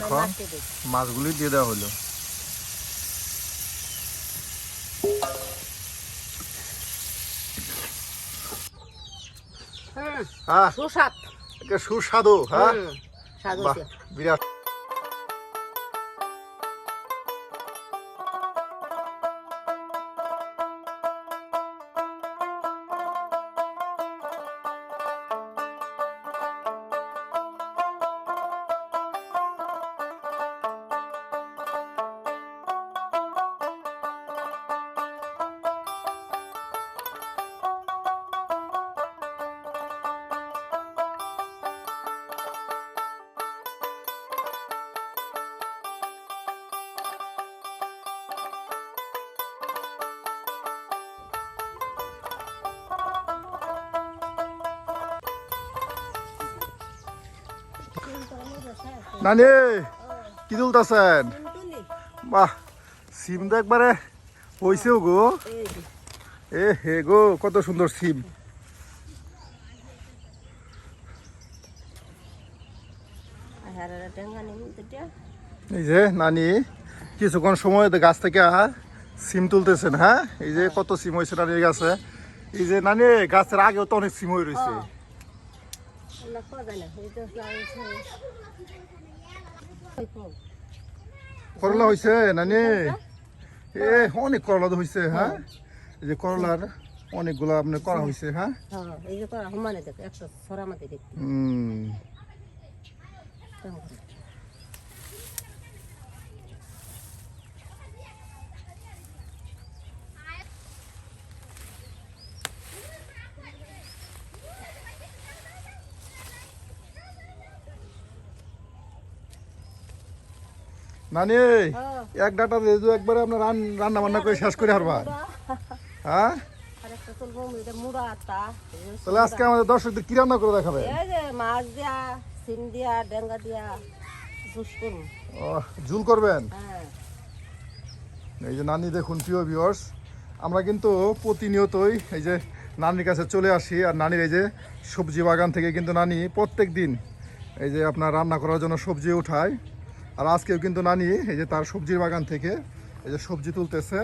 এখন মাছগুলি দিয়ে দেওয়া হলো। হ্যাঁ সুস্বাদু। হ্যাঁ। বিরাট। নানি, কি তুলতেছেন? বাহ, সিম তো একবারে হইছেও গো। এ হে গো, কত সুন্দর সিম। এই যে নানি, কিছুক্ষণ সময় গাছ থেকে সিম তুলতেছেন হ্যাঁ? এই যে কত সিম হয়েছে নানির গাছে। এই যে নানি, গাছের আগেও তো অনেক সিম হয়ে রয়েছে করলা হয়েছে নানি? এ অনেক করলা হয়েছে হ্যাঁ? এই যে করলার অনেকগুলো আপনার করা হয়েছে হ্যাঁ? হ্যাঁ, এই যে করা সমানে দেখো, একশো ছড়া মাতে দেখতে, হুম। নানি, এক ডাটা দিয়ে দিও একবারে আপনার রান্না বান্না করে শেষ করে হারবা। হ্যাঁ? তাহলে আজকে আমাদের দর্শকদের কি রান্না করে দেখাবে? মাছ দিয়া সিম দিয়া ডেঙ্গা দিয়া ঝুল করবেন? এই যে নানি দেখুন, প্রিয় ভিউয়ার্স আমরা কিন্তু প্রতিনিয়তই এই যে নানির কাছে চলে আসি, আর নানির এই যে সবজি বাগান থেকে কিন্তু নানি প্রত্যেক দিন এই যে আপনার রান্না করার জন্য সবজি উঠায়। আর আজকেও কিন্তু নানি এই যে তার সবজির বাগান থেকে এই যে সবজি তুলতেছে।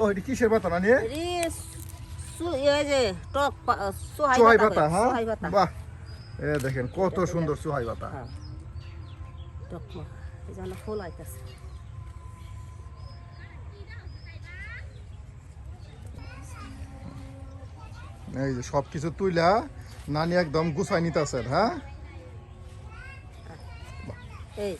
ও এটি কিসের পাতা নানি? চুহাই পাতা হ্যাঁ বাহ। এ দেখেন কত সুন্দর চুহাই পাতা। হ্যাঁ। এই যে আমরা ফুল আইতাছে। এই যে সব কিছু তুইলা নানি একদম গুছাই নিতেছেন হ্যাঁ? এই।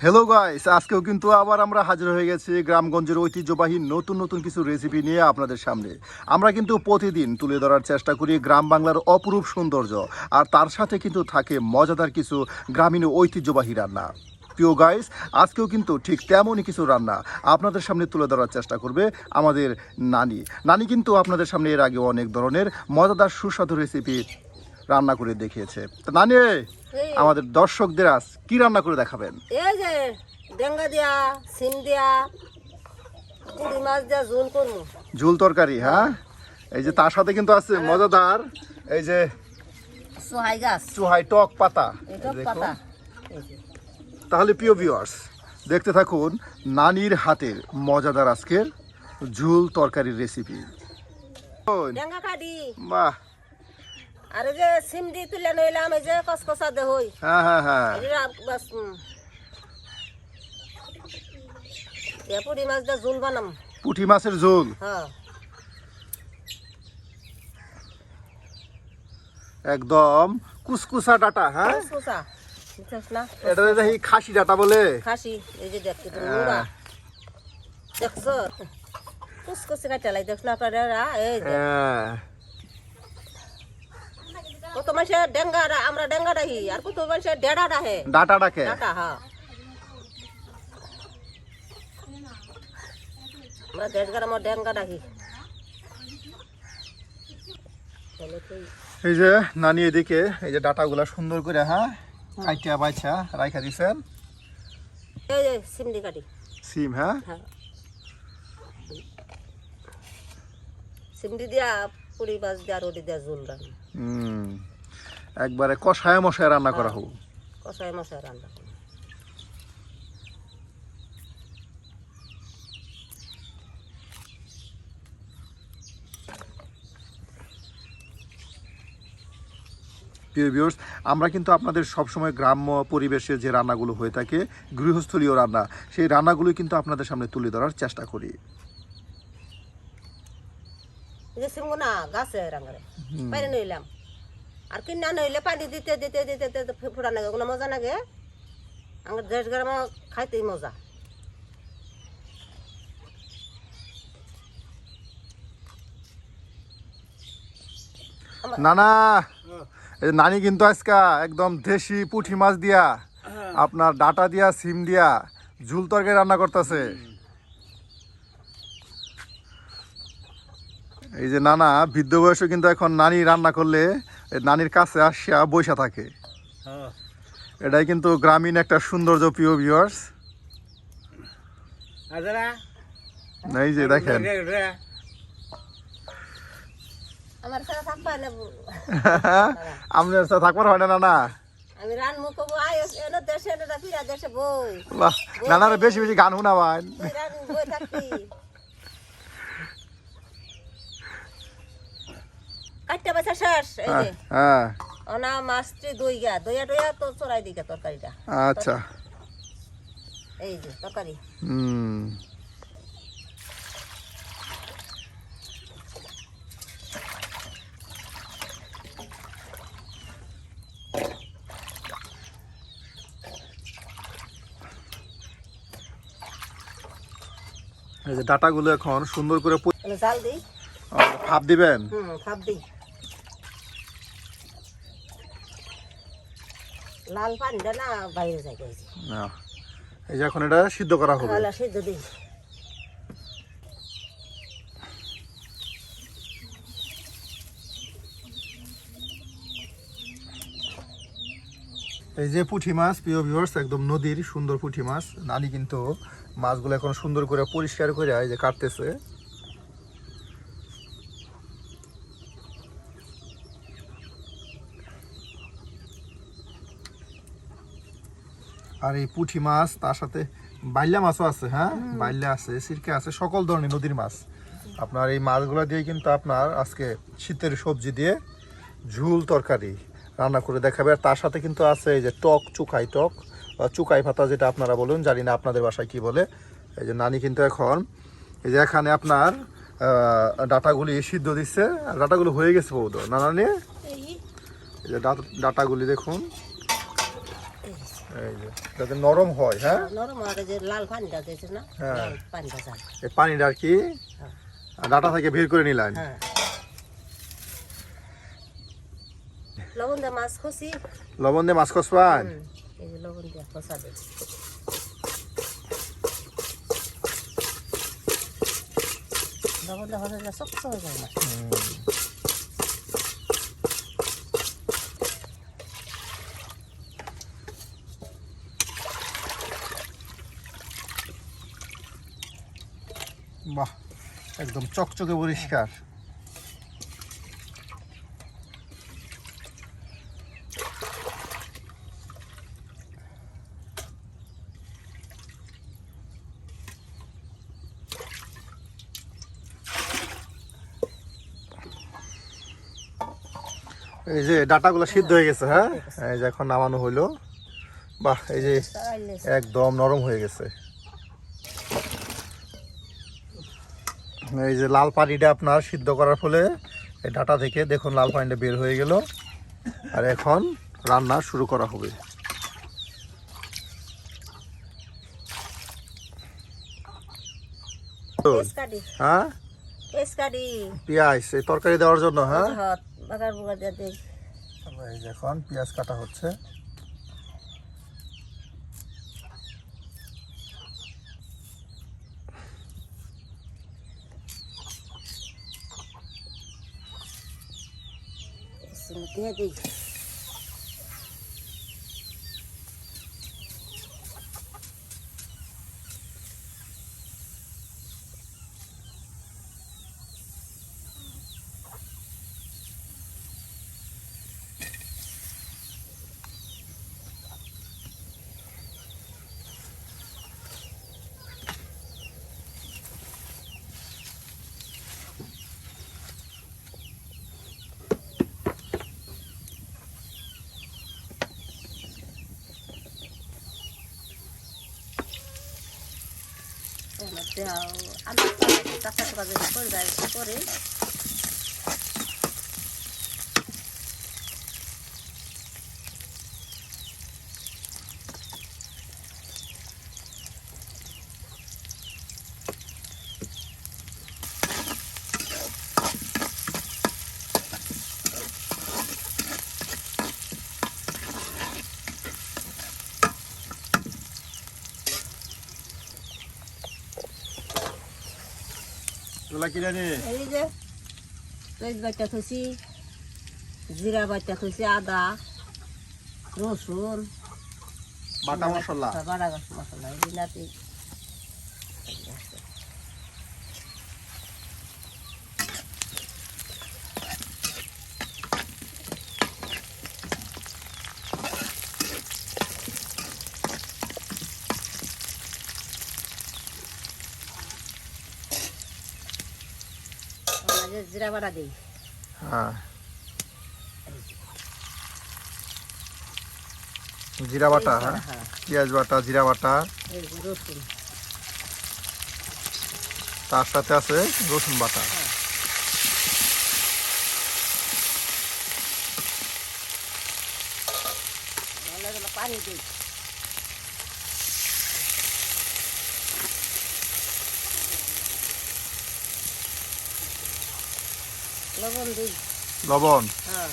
হ্যালো গাইস আজকেও কিন্তু আবার আমরা হাজির হয়ে গেছি গ্রামগঞ্জের ঐতিহ্যবাহী নতুন নতুন কিছু রেসিপি নিয়ে আপনাদের সামনে। আমরা কিন্তু প্রতিদিন তুলে ধরার চেষ্টা করি গ্রাম বাংলার অপরূপ সৌন্দর্য আর তার সাথে কিন্তু থাকে মজাদার কিছু গ্রামীণ ঐতিহ্যবাহী রান্না। প্রিয় গাইস আজকেও কিন্তু ঠিক তেমনই কিছু রান্না আপনাদের সামনে তুলে ধরার চেষ্টা করবে আমাদের নানি। নানি কিন্তু আপনাদের সামনে এর আগে অনেক ধরনের মজাদার সুস্বাদু রেসিপি রান্না করে দেখিয়েছে। তো নানি আমাদের দর্শকদের আজ কি রান্না করে দেখাবেন? এই যে ডেঙ্গা দিয়া সিম দিয়া মাছ দিয়া ঝোল করব। ঝুল তরকারি হ্যাঁ? এই যে তার সাথে কিন্তু আছে মজাদার এই যে সোহাই গাছ। চুহাই টক পাতা। টক। পাতা। এই যে। তাহলে প্রিয় ভিউয়ার্স দেখতে থাকুন নানির হাতের মজাদার আজকের ঝুল তরকারির রেসিপি বাহ। আর যে সিম দি তুলে নইলাম এই যে কসকসা দে হই হ্যাঁ হ্যাঁ। হ্যাঁ এরা বাস উম। মাছ দিয়া ঝোল বানাম। পুঁটি মাছের ঝোল। হ্যাঁ। একদম কুসকুসা ডাটা হ্যাঁ? কসকসা। এটা দেখি খাসি ডাটা বলে। খাসি এই যে দেখতে তুমি দেখছ? কুসকসি কাটা লাই দেখছ আপনারা? এই যে। হ্যাঁ। কত মানুষের ডেঙ্গা আমরা ডেঙ্গা রাহি আর কত মানুষের ডেডা রাহে। ডাটা ডাকে। ডাটা হ্যাঁ আমরা ডেঙ্গা রাহি। এই যে নানি এদিকে এই যে ডাটাগুলা সুন্দর করে হ্যাঁ? হ্যাঁ। কাইটা বাইছা রাইখা দিছেন? এই এই সিম দি কাটি। সিম হ্যাঁ? হ্যাঁ। সিম দি দিয়া পুরি মাছ দিয়া রুটি দিয়া জুল রান হুম। একবারে কষায় মশায় রান্না করা হ্যাঁ। হোক। কষায় মশায় রান্না। প্রিয় ভিউয়ার্স আমরা কিন্তু আপনাদের সবসময় গ্রাম্য পরিবেশে যে রান্নাগুলো হয়ে থাকে গৃহস্থলীয় রান্না সেই রান্নাগুলো কিন্তু আপনাদের সামনে তুলে ধরার চেষ্টা করি। এই যে সিমগো না গাছে রাঙ্গারে পানি নইলাম। আর কিনা নইলে পানি দিতে দিতে দিতে দিতে ফুটা ওগুলো মজা লাগে আমার দেশ গ্রাম খাইতেই মজা। না না এই নানি কিন্তু আজকা একদম দেশি পুঁটি মাছ দিয়া আপনার ডাটা দিয়া সিম দিয়া ঝুল তরকারি রান্না করতেছে। এই যে নানা বৃদ্ধ বয়সে কিন্তু এখন নানি রান্না করলে নানির কাছে আসিয়া বৈশা থাকে। এটাই কিন্তু গ্রামীণ একটা সৌন্দর্য প্রিয় ভিউয়ার্স এই যে দেখেন আমার সাথে থাকবা না আপনার সাথে থাকবার হয় না বাহ নানার বেশি বেশি গান কাটতে শেষ হ্যাঁ অনা মাছটি দই গা দইয়া দইয়া তো চড়াই দিকে তরকারিটা। আচ্ছা। এই যে তরকারি। হুম। এই যে ডাটাগুলো এখন সুন্দর করে জাল দিই। ভাপ দিবেন? হুম দিই। লাল পানিটা না বাইরে যায় না। এই যে এখন এটা সিদ্ধ করা হবে। সিদ্ধ দিই। এই যে পুঁটি মাছ প্রিয় ভিউয়ার্স একদম নদীর সুন্দর পুঁটি মাছ। নানি কিন্তু মাছগুলো এখন সুন্দর করে পরিষ্কার করে এই যে কাটতেছে। আর এই পুঁটি মাছ তার সাথে বাইল্লা মাছও আছে হ্যাঁ? বাইল্লা আছে সিরকে আছে সকল ধরনের নদীর মাছ। আপনার এই মাছগুলো দিয়ে কিন্তু আপনার আজকে শীতের সবজি দিয়ে ঝুল তরকারি রান্না করে দেখাবে। আর তার সাথে কিন্তু আছে এই যে টক চুকাই টক। চুকাই ভাতা যেটা আপনারা বলুন জানি না আপনাদের বাসায় কি বলে। এই যে নানি কিন্তু এখন এই যে এখানে আপনার ডাটাগুলি সিদ্ধ দিচ্ছে। আর ডাটাগুলো হয়ে গেছে বৌদ নানি? এই। এই যে ডাটাগুলি দেখুন। এই যে যাতে নরম হয় হ্যাঁ? নরম আর যে লাল পানিটা দিয়েছে না? হ্যাঁ। পানিটা এই পানিটা আর কি? হ্যাঁ। ডাটা থেকে বের করে হ্যাঁ। লবণ দিয়ে মাছ খসি লবণ দিয়ে মাছ কষবান? যে লবণ দিয়ে খসা না। বাহ একদম চকচকে পরিষ্কার। এই যে ডাটাগুলো সিদ্ধ হয়ে গেছে হ্যাঁ? এই যে এখন নামানো হইল। বাহ এই যে একদম নরম হয়ে গেছে। এই যে লাল পানিটা আপনার সিদ্ধ করার ফলে এই ডাটা থেকে দেখুন লাল পানিটা বের হয়ে গেল। আর এখন রান্না শুরু করা হবে। হ্যাঁ? পেঁয়াজ এই তরকারি দেওয়ার জন্য হ্যাঁ? বাগার বুগার দিয়ে দিই। এই পেঁয়াজ কাটা হচ্ছে। দিয়ে দিই। আলু চাষা টাকা যদি করে যায় করে এগুলা কিনে নি এই যে পেঁয়াজ বাচ্চা থুসি জিরা বাচ্চা থুসি আদা রসুন বাটা মশলা। বাড়া মশলা বিলাতি জিরা বাড়া দিই হ্যাঁ জিরা বাটা হ্যাঁ হ্যাঁ পেঁয়াজ বাটা জিরা বাটা এই যে রসুন তার সাথে আছে রসুন বাটা। তাহলে এগুলো পানি দিই। লবণ দিই। লবণ? হ্যাঁ।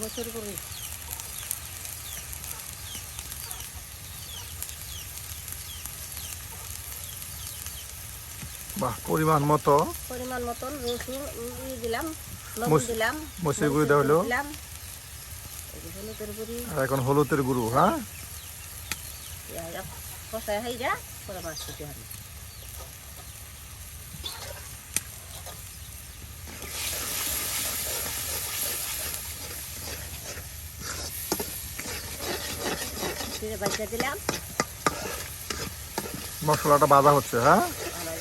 বছর করে বাহ পরিমাণ মতো। পরিমাণ মতন রসুন দিলাম লবণ দিলাম মরিচের গুঁড়ি। দিলাম এই যে হলুদের গুঁড়ি আর এখন হলুদের গুঁড়ো হ্যাঁ? কষায় হয়ে যা পরে মাছ দিতে হবে। দিলাম। মশলাটা বাজা হচ্ছে হ্যাঁ?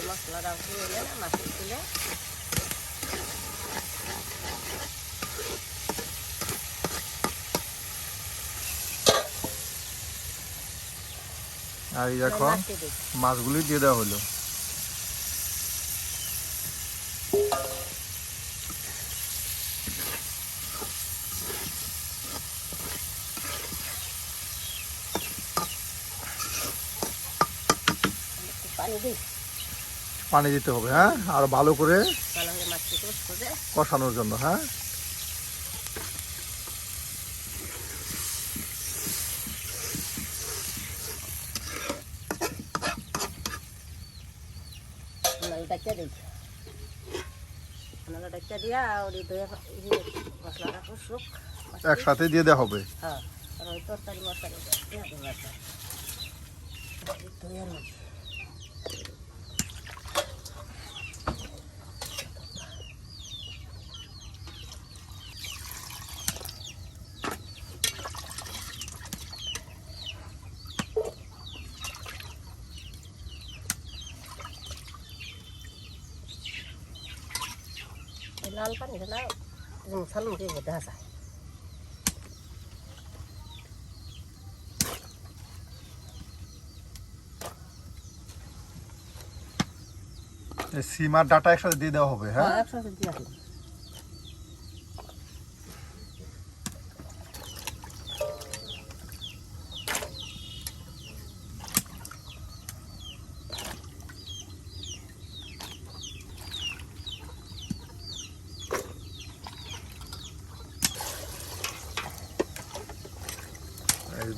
মশলাটা দিয়ে মাছ দিলে আর এই দিই মাছগুলি দিয়ে দেওয়া হলো। পানি দিতে হবে হ্যাঁ? আর ভালো করে কষানোর জন্য হ্যাঁ? দিই আমরা ডাক্তার দিয়া ওই দই মশলাটা কষুক একসাথে দিয়ে দেওয়া হবে? হ্যাঁ তরকারি মশলা দিয়া দেবো একটা লাল পানি ঢালা সালুন কে দেখা যায়। এই সিম ডাটা একসাথে দিয়ে দেওয়া হবে হ্যাঁ? হ্যাঁ একসাথে দিয়ে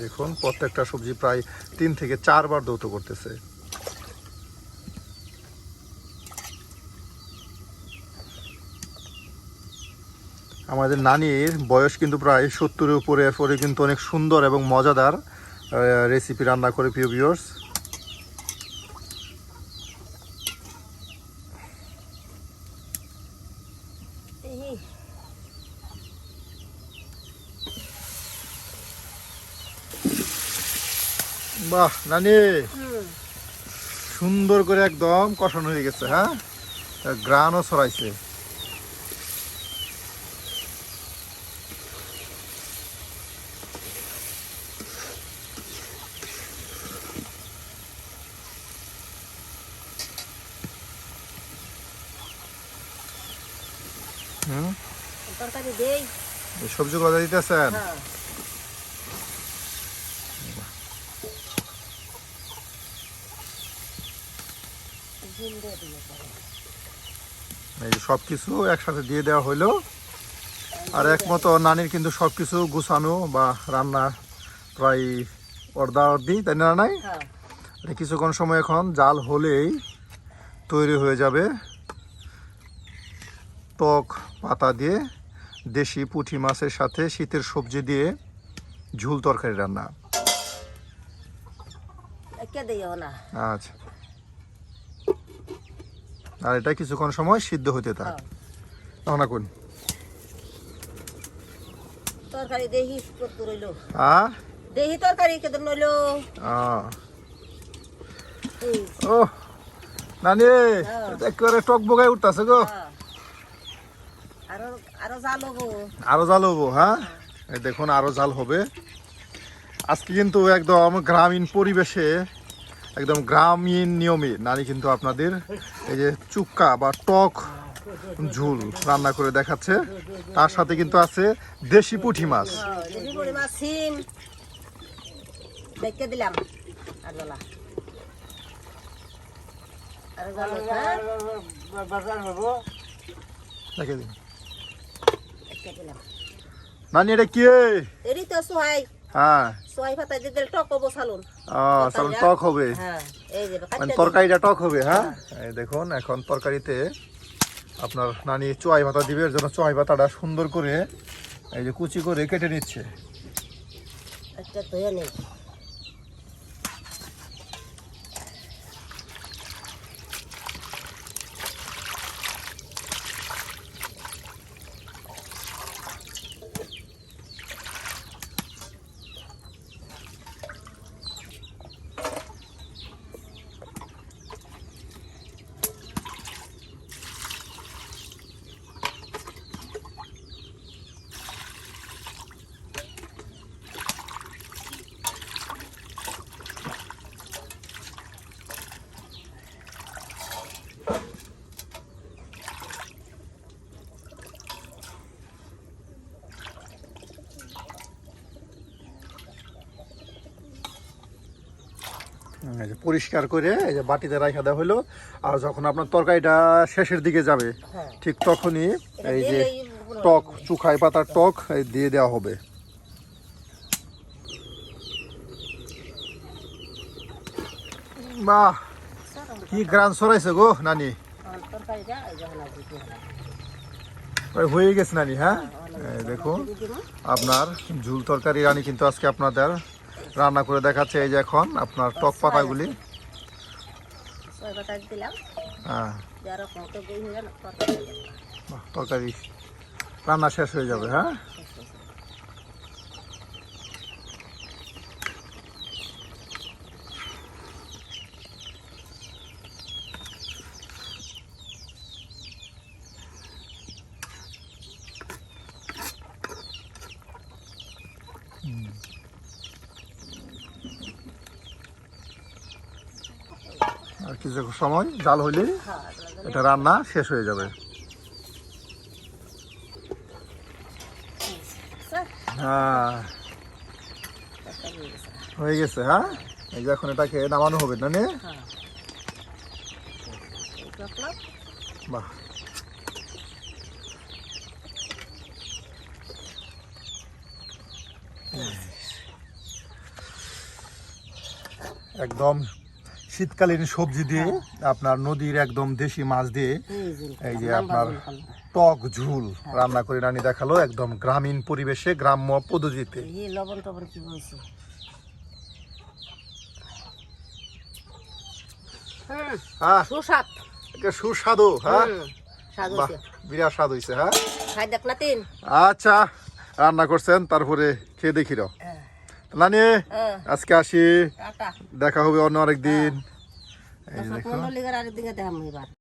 দেখুন, প্রত্যেকটা সবজি প্রায় তিন থেকে চারবার দৌত করতেছে। আমাদের নানির বয়স কিন্তু প্রায় সত্তরের উপরে, এরপরে কিন্তু অনেক সুন্দর এবং মজাদার রেসিপি রান্না করে, প্রিয় বাহ নানি। সুন্দর করে একদম কষানো হয়ে গেছে হ্যাঁ? গ্রানও ছড়াইছে। সবজি গজা দিতেছেন? এই সব কিছু একসাথে দিয়ে দেওয়া হলো আর একমতো নানির কিন্তু সব কিছু গুছানো বা রান্না প্রায় অর্ধা অর্ধি তাই না নাই হ্যাঁ। কিছুক্ষণ সময় এখন জাল হলেই তৈরি হয়ে যাবে। টক পাতা দিয়ে দেশি পুঁটি মাছের সাথে শীতের সবজি দিয়ে ঝুল তরকারি রান্না। আচ্ছা। আর এটা কিছুক্ষণ সময় সিদ্ধ হতে থাক। হ্যাঁ। তখন এখন তরকারি দেহি রইল। আ? দেহি তরকারি কত রইল আ। ও নানি হ্যাঁ। একেবারে টক উঠতেছে গো। আরও আরও জাল হব। আরও জাল হব হ্যাঁ? দেখুন আরও জাল হবে। আজকে কিন্তু একদম গ্রামীণ পরিবেশে একদম গ্রামীণ নিয়মে নারী কিন্তু আপনাদের এই যে চুক্কা বা টক ঝুল রান্না করে দেখাচ্ছে। তার সাথে কিন্তু আছে দেশি পুঁটি মাছ। হ্যাঁ, দিলাম। দেখে দিন। নানি এটা কি? এরই তো সোহাই। হ্যাঁ। সোহাই পাতা দিয়ে দিলে টক হব সালুন। ও তাহলে টক হবে। হ্যাঁ এই যে মানে তরকারিটা টক হবে হ্যাঁ? এই দেখুন এখন তরকারিতে আপনার নানি চোয়াই পাতা দিবে এর জন্য চোয়াই পাতাটা সুন্দর করে এই যে কুচি করে কেটে নিচ্ছে। আচ্ছা ধুয়ে নেই পরিষ্কার করে এই যে বাটিতে রাখা দেওয়া হলো আর যখন আপনার তরকারিটা শেষের দিকে যাবে হ্যাঁ। ঠিক তখনই এই যে টক চুখাই পাতার টক দিয়ে দেওয়া হবে। বাহ কি গ্রান সরাইছে গো নানি। হয়ে গেছে নানি হ্যাঁ? এই দেখুন আপনার ঝুল তরকারি রানি কিন্তু আজকে আপনাদের রান্না করে দেখাচ্ছে এই যে এখন আপনার টক পাতাগুলি। হ্যাঁ। তরকারি রান্না শেষ হয়ে যাবে হ্যাঁ? কিছু সময় জাল হইলে এটা রান্না শেষ হয়ে যাবে। হ্যাঁ। হয়ে গেছে হ্যাঁ? এই যে এখন এটাকে নামানো হবে, না নে? বাহ। একদম শীতকালীন সবজি দিয়ে আপনার নদীর একদম দেশি মাছ দিয়ে এই যে আপনার টক ঝুল রান্না করে রানি দেখাল একদম গ্রামীণ পরিবেশে গ্রাম্য পদ্ধতিতে। লবণ টবণ কি বলছে? হ্যাঁ সুস্বাদ। এটা সুস্বাদু হ্যাঁ? বিরাট স্বাদ হয়েছে হ্যাঁ? আচ্ছা রান্না করছেন তারপরে খেয়ে দেখি র। নানি হ্যাঁ। আজকে আসি। দেখা হবে অন্য আরেকদিন। এই যে